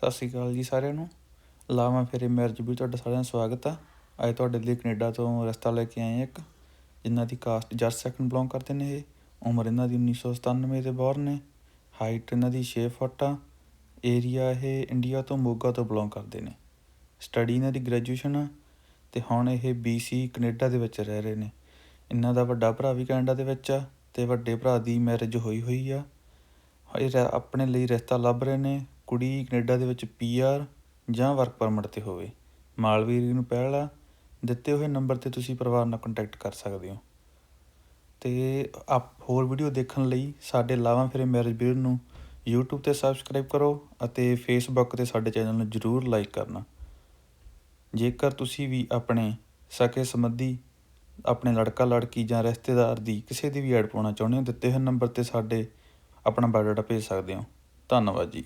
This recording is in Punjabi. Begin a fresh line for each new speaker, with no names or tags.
ਸਤਿ ਸ਼੍ਰੀ ਅਕਾਲ ਜੀ ਸਾਰਿਆਂ ਨੂੰ। ਲਾਵਾਂ ਫੇਰੇ ਮੈਰਿਜ ਵੀ ਤੁਹਾਡਾ ਸਾਰਿਆਂ ਦਾ ਸਵਾਗਤ ਆ। ਅੱਜ ਤੁਹਾਡੇ ਲਈ ਕੈਨੇਡਾ ਤੋਂ ਰਸਤਾ ਲੈ ਕੇ ਆਏ ਇੱਕ, ਜਿਨ੍ਹਾਂ ਦੀ ਕਾਸਟ ਜੱਟ ਸੈਕੰਡ ਬਿਲੋਂਗ ਕਰਦੇ ਨੇ ਇਹ। ਉਮਰ ਇਹਨਾਂ ਦੀ 1997 ਦੇ ਬੋਰਨ ਨੇ। ਹਾਈਟ ਇਹਨਾਂ ਦੀ 6 ਫੁੱਟ ਆ। ਏਰੀਆ ਇਹ ਇੰਡੀਆ ਤੋਂ ਮੋਗਾ ਤੋਂ ਬਿਲੋਂਗ ਕਰਦੇ ਨੇ। ਸਟੱਡੀ ਇਹਨਾਂ ਦੀ ਗ੍ਰੈਜੂਏਸ਼ਨ ਆ ਤੇ ਹੁਣ ਇਹ BC ਕੈਨੇਡਾ ਦੇ ਵਿੱਚ ਰਹਿ ਰਹੇ ਨੇ। ਇਹਨਾਂ ਦਾ ਵੱਡਾ ਭਰਾ ਵੀ ਕੈਨੇਡਾ ਦੇ ਵਿੱਚ ਆ ਤੇ ਵੱਡੇ ਭਰਾ ਦੀ ਮੈਰਿਜ ਹੋਈ ਹੋਈ ਆ। ਇਹ ਰ- ਆਪਣੇ ਲਈ ਰਿਸ਼ਤਾ ਲੱਭ ਰਹੇ ਨੇ। ਕੁੜੀ ਕੈਨੇਡਾ ਦੇ ਵਿੱਚ ਪੀਆਰ ਜਾਂ ਵਰਕ ਪਰਮਿਟ ਤੇ ਹੋਵੇ। ਮਾਲਵੀਰ ਨੂੰ ਪਹਿਲਾ ਦਿੱਤੇ ਹੋਏ ਨੰਬਰ ਤੇ ਤੁਸੀਂ ਪਰਿਵਾਰ ਨਾਲ ਕੰਟੈਕਟ ਕਰ ਸਕਦੇ ਹੋ। ਤੇ ਆਪ ਹੋਰ ਵੀਡੀਓ ਦੇਖਣ ਲਈ ਸਾਡੇ ਲਾਵਾਂ ਫੇਰੇ ਮੈਰਿਜ ਵੀਰ ਨੂੰ YouTube ਤੇ ਸਬਸਕ੍ਰਾਈਬ ਕਰੋ ਅਤੇ Facebook ਤੇ ਸਾਡੇ ਚੈਨਲ ਨੂੰ ਜਰੂਰ ਲਾਈਕ ਕਰਨਾ। ਜੇਕਰ ਤੁਸੀਂ ਵੀ ਆਪਣੇ ਸਕੇ ਸੰਬੰਧੀ ਆਪਣੇ ਲੜਕਾ ਲੜਕੀ ਜਾਂ ਰਿਸ਼ਤੇਦਾਰ ਦੀ ਕਿਸੇ ਦੀ ਵੀ ਐਡ ਪਾਉਣਾ ਚਾਹੁੰਦੇ ਹੋ, ਦਿੱਤੇ ਹੋਏ ਨੰਬਰ ਤੇ ਸਾਡੇ ਆਪਣਾ ਬਾਇਓਡਾਟਾ ਭੇਜ ਸਕਦੇ ਹੋ। ਧੰਨਵਾਦ ਜੀ।